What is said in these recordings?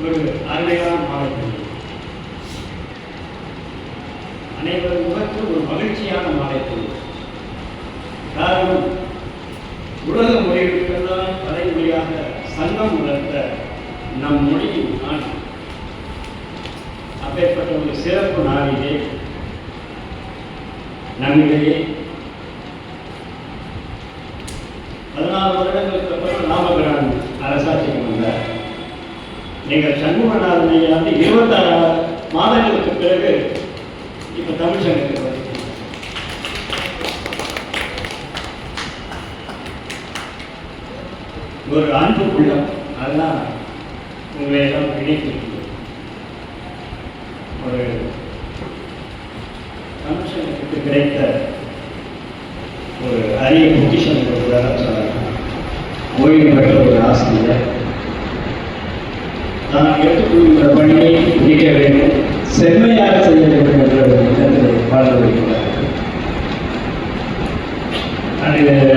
ஒரு அருமையான மாலை அனைவரும் முகத்தில் ஒரு மகிழ்ச்சியான மாலை காரணம் உலக மொழிகளுக்கெல்லாம் தலைமொழியாக சங்கம் உணர்த்த நம் மொழியின் நான் அப்பேற்பட்ட ஒரு சிறப்பு நாளிலே நம்மிடையே பதினாறு வருடங்களுக்கு அப்புறம் ராமபிரான் அரசாட்சி நீங்கள் சண்முகநாதன் ஐயா வந்து இருபத்தாறு மாதங்களுக்கு பிறகு இப்போ தமிழ் சங்கத்துக்கு வருகிறீங்க ஒரு அன்பு உள்ளம் அதெல்லாம் உங்களை எல்லாம் இணைத்திருக்கிறது. ஒரு தமிழ் சங்கத்துக்கு கிடைத்த ஒரு அரிய பொக்கிஷன் ஒரு சொல்லலாம். ஓய்வு பெற்ற ஒரு ஆசிரியர் நான் எடுத்துக்கொள்கிற பணியை முடிக்க வேண்டும் செம்மையாக செய்ய வேண்டும் என்ற ஒரு எண்ணத்தை வாழ்ந்து வருகிறார்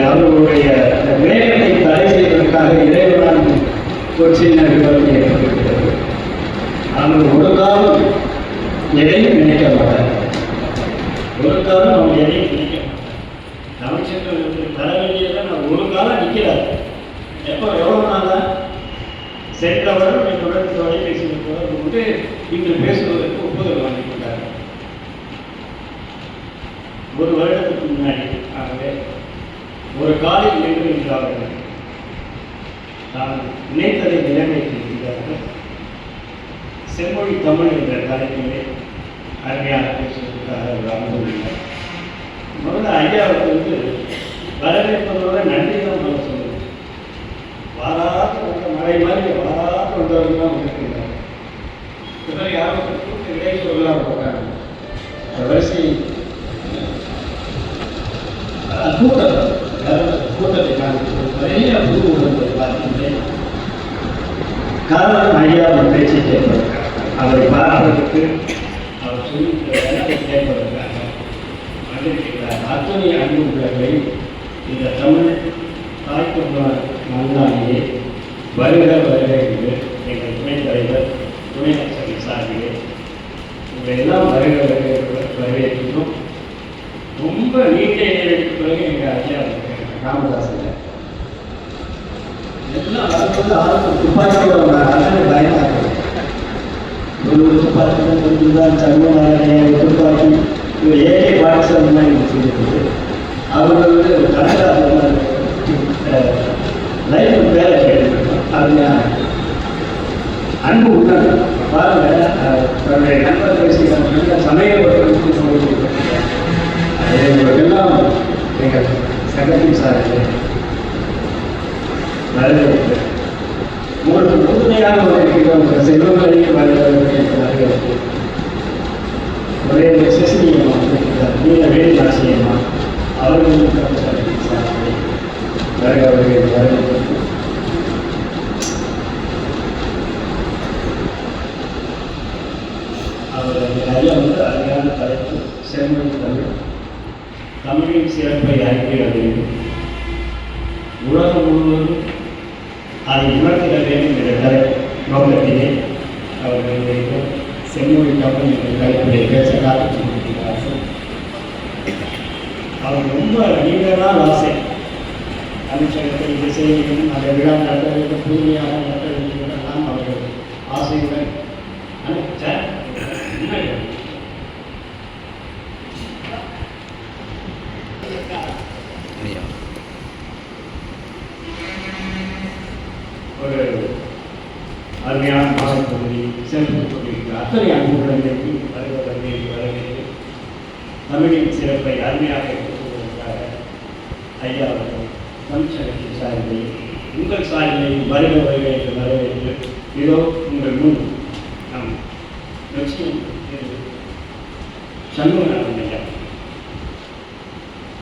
அவர்களுடைய வேகத்தை தடை செய்வதற்காக இறைவனால் ஒரு சின்ன விபத்து ஏற்பட்டிருக்கிறது அவர்கள் ஒரு காலம் எதையும் நினைக்க மாட்டார். ஒரு காலம் அவர் எதையும் நினைக்க மாட்டார். தமிழ்ச்சங்கத்துக்கு தர வேண்டியதை நான் ஒரு காலம் நிற்கிறார் எப்போ சென்ற வருடம் என்னுடன் தொலைபேசியில் தொடர்பு கொண்டு இன்று பேசுவதற்கு ஒப்புதல் வாங்கி கொண்டார் ஒரு வருடத்துக்கு முன்னாடி ஆகவே ஒரு காலில் நின்று நின்றார்கள் நான் நினைத்ததை நிறைவேற்றியிருக்கிறார்கள். செம்மொழி தமிழ் என்ற தலைப்பிலே அருமையான பேசுவதற்காக அனுபவம் அமர்ந்துள்ளார் முதல்ல ஐயாவுக்கு வந்து வரவேற்பதோட நன்றி பிறகு யாரும் விடை சொல்லலாம் போகிறாங்க வரிசை அஹ், கூட்டம் கூட்டத்தை காண்பித்து நிறைய புது கூட்டத்தை பார்க்கின்றேன். காரணம் ஐயாவின் பேச்சை கேட்பதற்காக அவரை பார்ப்பதற்கு அவர் சொல்லி கேட்பதற்காக வந்திருக்கிறார். அத்துணை அன்புள்ளவர்களை இந்த தமிழ் தாய்க்குமார் மன்னாலேயே வருக வருக எங்கள் துணைத் தலைவர் துணை சார்பிலே உங்களை எல்லாம் ரொம்ப நீண்ட இடைவெளிக்கு பிறகு எங்கள் ஐயா எல்லாம் வரும்போது ஆளுக்கு துப்பாக்கியோட அண்ணன் பயமாக இருக்கு. ஒரு வரவேற்பு உங்களுக்கு முழுமையாக வந்திருக்கிற உங்கள் செல்வங்களையும் வரவேற்பு வரவேற்பு ஒரே சிசினியம்மா வந்திருக்கிறார் நீல வேலி ஆசிரியம்மா அவர்களும் சங்கத்தின் சார்பில் வருக வருக வரவேற்பு அவர் ஐயா வந்து அருமையான தலைப்பு செம்மொழி தமிழ் தமிழின் சிறப்பை அறிவிட வேண்டும் உலகம் முழுவதும் அதை உணர்த்திட வேண்டும் என்ற நோக்கத்திலே அவர்கள் செம்மொழி தமிழ் என்ற தலைப்புடைய பேச காத்துக் கொண்டிருக்கிறார்கள் அவர் ரொம்ப நீண்ட நாள் ஆசை அமைச்சகத்தை இது செய்ய அதை விழா நடத்த வேண்டும் புதுமையாக நடத்த வேண்டும் என்றெல்லாம் அவர்கள் ஆசையுடன் அனுப்பிச்சார் முன்னாடி வாங்க. ஒரு அருமையான பாடல் பகுதி சென்று கொண்டிருக்கிற அத்தனை அன்புடனேக்கு வருவதற்கு வரவேற்று தமிழின் சிறப்பை அருமையாக எடுத்துக்கொள்வதற்காக ஐயா அவர்கள் தமிழ்ச்சங்கத்தின் சார்பில் உங்கள் சார்பில் வருக வருக என்று வரவேற்று இதோ உங்கள் முன் நம் லட்சியம் சண்முக